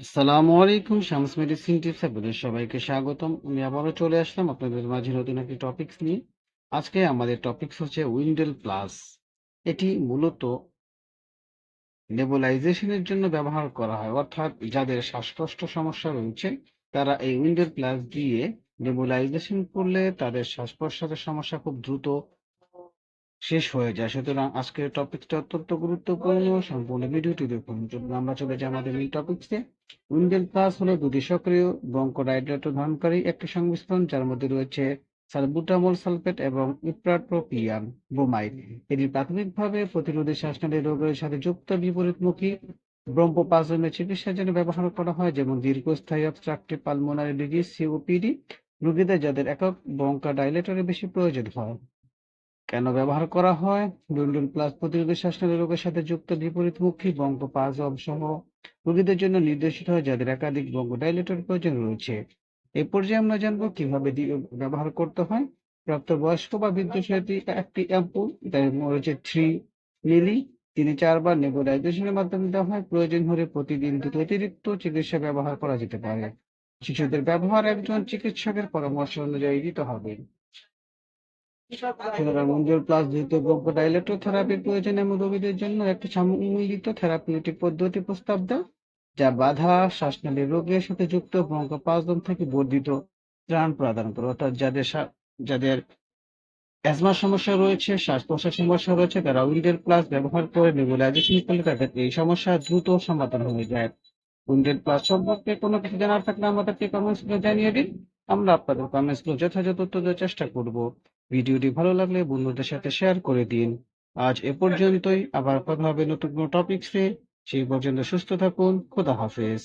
আসসালামু আলাইকুম, Shams medicine tips আপনাদের সবাইকে স্বাগতম। আমি আবারও চলে আসলাম আপনাদের মাঝে নতুন একটি টপিকস নিয়ে। আজকে আমাদের টপিকস হচ্ছে উইন্ডেল প্লাস এটি মূলত নেবুলাইজেশনের জন্য ব্যবহার করা হয়, অর্থাৎ যাদের শ্বাসকষ্ট সমস্যা রয়েছে, তারা এই উইন্ডেল প্লাস দিয়ে নেবুলাইজেশন করলে তাদের শ্বাস প্রশ্বাসের সমস্যা খুব দ্রুত শেষ হয়ে যায়। সুতরাং আজকের টপিকটা অত্যন্ত গুরুত্বপূর্ণ। সম্পূর্ণ ভিডিওটি দেখুন। আমরা চলে যাই আমাদের মেইন টপিকসে উইন্ডেল প্লাস হলো দুটি সক্রিয় ব্রঙ্কোডাইলেটর ধারণকারী একটি সংমিশ্রণ যার মধ্যে রয়েছে সালবুটামল সালফেট এবং ইপ্রাট্রোপিয়াম ব্রোমাইড। এটি প্রাথমিকভাবে প্রতিরোধী শ্বাসনালী রোগের সাথে যুক্ত বিপরীতমুখী ব্রম্পোপাজমের চিকিৎসার জন্য ব্যবহার করা হয় যেমন দীর্ঘস্থায়ী অবস্ট্রাকটিভ পালমোনারি ডিজিজ সিওপিডি রোগীদের যাদের একক ব্রঙ্কোডাইলেটরের বেশি প্রয়োজন হয়। কেন ব্যবহার করা হয়? ডুন্ডুল প্লাস প্রতিরোধী শ্বাসনালী রোগের সাথে যুক্ত বিপরীতমুখী বঙ্গোপাজম সহ রোগীদের জন্য নির্দেশিত হয়, যাদের একাধিক বঙ্গোডাইলেটর প্রয়োজন রয়েছে। এ পর্যায়ে আমরা জানব কীভাবে ব্যবহার করতে হয়। প্রাপ্তবয়স্ক বা বৃদ্ধ সাথে একটি অ্যাম্পুল রয়েছে থ্রি মিলি, তিনি চারবার নেবুলাইজেশনের মাধ্যমে দেওয়া হয়। প্রয়োজন হলে প্রতিদিন দুটো অতিরিক্ত চিকিৎসা ব্যবহার করা যেতে পারে। শিশুদের ব্যবহার একজন চিকিৎসকের পরামর্শ অনুযায়ী দিতে হবে। মঞ্জুর প্লাস ব্রঙ্কোডাইলেটর থেরাপির প্রয়োজন এমন রোগীদের জন্য একটি সম্মিলিত থেরাপিউটিক পদ্ধতি প্রস্তাব দেয় যা বাধা শ্বাসনালীর রোগের সাথে যুক্ত ব্রঙ্কোপাজম থেকে বর্ধিত ত্রাণ প্রদান করে। অর্থাৎ যাদের যাদের অ্যাজমার সমস্যা রয়েছে, শ্বাস প্রশ্বাস সমস্যা রয়েছে, তারা উইন্ডেল প্লাস ব্যবহার করে নেবুলাইজেশন করলে তাদের এই সমস্যা দ্রুত সমাধান হয়ে যায়। উইন্ডেল প্লাস সম্পর্কে কোনো কিছু জানার থাকলে আমাদেরকে কমেন্টস করে জানিয়ে দিন। আমরা আপনাদের কমেন্টসগুলো যথাযথ দেওয়ার চেষ্টা করব। ভিডিওটি ভালো লাগলে বন্ধুদের সাথে শেয়ার করে দিন। আজ এ পর্যন্তই। আবার কথা হবে নতুন কোনো টপিকসে সেই পর্যন্ত সুস্থ থাকুন। খোদা হাফেজ।